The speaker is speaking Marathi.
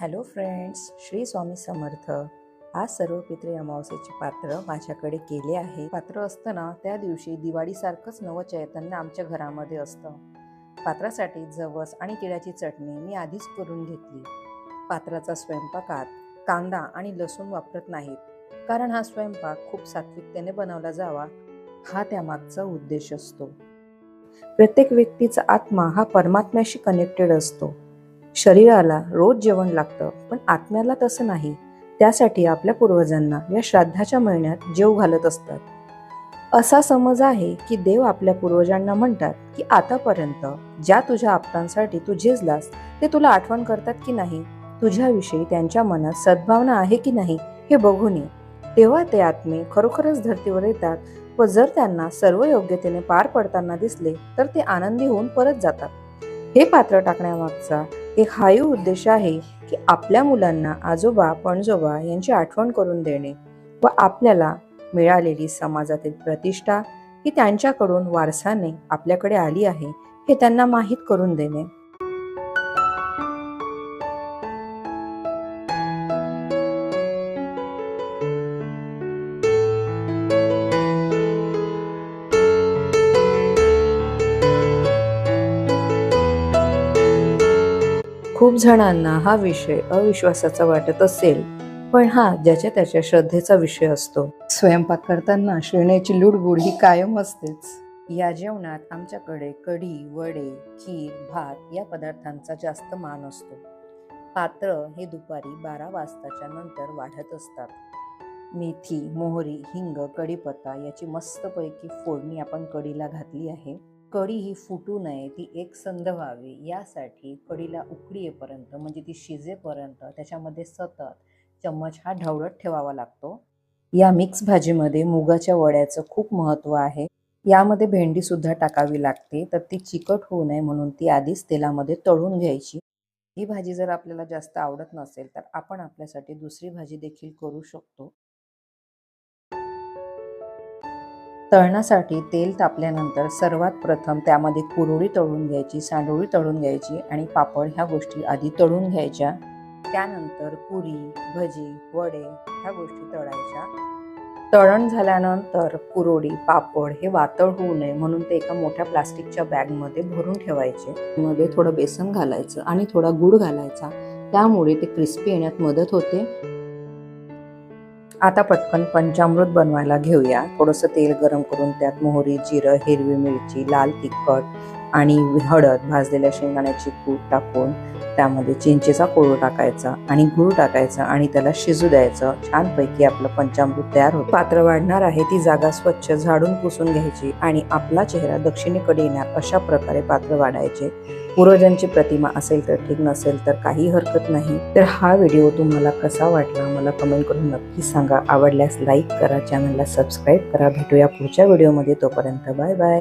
Hello friends Shri Swami Samarth. आज सर्व पितृ अमावस्येचे पात्र माझ्याकडे केले आहे. पात्र असताना त्या दिवशी दिवाळीसारखंच नवं चैतन्य आमच्या घरामध्ये असतं. पात्रासाठी जवस आणि तिळाची चटणी मी आधीच करून घेतली. पात्राचा स्वयंपाकात कांदा आणि लसूण वापरत नाहीत. कारण हा स्वयंपाक खूप सात्विकतेने बनवला जावा हा त्यामागचा उद्देश असतो. प्रत्येक व्यक्तीचा आत्मा हा परमात्म्याशी कनेक्टेड असतो. शरीराला रोज जेवण लागतं पण आत्म्याला तसं नाही. त्यासाठी आपल्या पूर्वजांना या श्राद्धाच्या महिन्यात जेव घालत असतात. असा समज आहे की देव आपल्या पूर्वजांना म्हणतात की आतापर्यंत ज्या तुझ्या आप्तांसाठी तू झिजलास ते तुला आठवण करतात की नाही? तुझ्याविषयी त्यांच्या मनात सद्भावना आहे की नाही हे बघून ये. तेव्हा ते आत्मे खरोखरच धर्तीवर येतात व जर त्यांना सर्व योग्यतेने पार पडताना दिसले तर ते आनंदी होऊन परत जातात. हे पात्र टाकण्यामागचा एक हाही उद्देश आहे की आपल्या मुलांना आजोबा पणजोबा यांची आठवण करून देणे व आपल्याला मिळालेली समाजातील प्रतिष्ठा ही त्यांच्याकडून वारसाने आपल्याकडे आली आहे हे त्यांना माहीत करून देणे. खूप जणांना हा विषय अविश्वासाचा वाटत असेल. पण हा ज्याच्या त्याच्या श्रद्धेचा विषय असतो. स्वयंपाक करताना शिवण्याची लुडबुड ही कायम असतेच. या जेवणात आमच्याकडे कढी वडे खीर भात या पदार्थांचा जास्त मान असतो. पात्र हे दुपारी बारा वाजताच्या नंतर वाढत असतात. मेथी मोहरी हिंग कढीपत्ता याची मस्तपैकी फोडणी आपण कढीला घातली आहे. कढी ही फुटू नये ती एक संध व्हावी यासाठी कढीला उकळी म्हणजे ती शिजेपर्यंत त्याच्यामध्ये सतत चम्मच हा ढवळत ठेवावा लागतो. या मिक्स भाजीमध्ये मुगाच्या वड्याचं खूप महत्त्व आहे. यामध्ये भेंडीसुद्धा टाकावी लागते तर ती चिकट होऊ नये म्हणून ती आधीच तेलामध्ये तळून घ्यायची. ही भाजी जर आपल्याला जास्त आवडत नसेल तर आपण आपल्यासाठी दुसरी भाजी देखील करू शकतो. तळण्यासाठी तेल तापल्यानंतर सर्वात प्रथम त्यामध्ये कुरोळी तळून घ्यायची सांडोळी तळून घ्यायची आणि पापड ह्या गोष्टी आधी तळून घ्यायच्या. त्यानंतर पुरी भजी वडे ह्या गोष्टी तळायच्या. तळण झाल्यानंतर कुरोडी पापड हे वातळ होऊ नये म्हणून ते एका मोठ्या प्लास्टिकच्या बॅगमध्ये भरून ठेवायचे. मध्ये थोडं बेसन घालायचं आणि थोडा गूळ घालायचा. त्यामुळे ते क्रिस्पी येण्यात मदत होते. आता पटकन पंचामृत बनवायला घेऊया. थोडंसं तेल गरम करून त्यात मोहरी जिरं हिरवी मिरची लाल तिखट आणि हळद भाजलेल्या शेंगदाण्याची कूट टाकून त्यामध्ये चिंचेचा कोळू टाकायचा आणि गूळ टाकायचा आणि त्याला शिजू द्यायचं. छानपैकी आपलं पंचामृत तयार होतं. पात्र वाढणार आहे ती जागा स्वच्छ झाडून पुसून घ्यायची आणि आपला चेहरा दक्षिणेकडे येणार अशा प्रकारे पात्र वाढायचे. पूर्वजांची प्रतिमा असेल तर ठीक नसेल तर काही हरकत नाही. तर हा व्हिडिओ तुम्हाला कसा वाटला? मला कमेंट करून नक्की सांगा. आवडल्यास लाईक करा चॅनलला सबस्क्राईब करा. भेटूया पुढच्या व्हिडिओमध्ये तोपर्यंत बाय बाय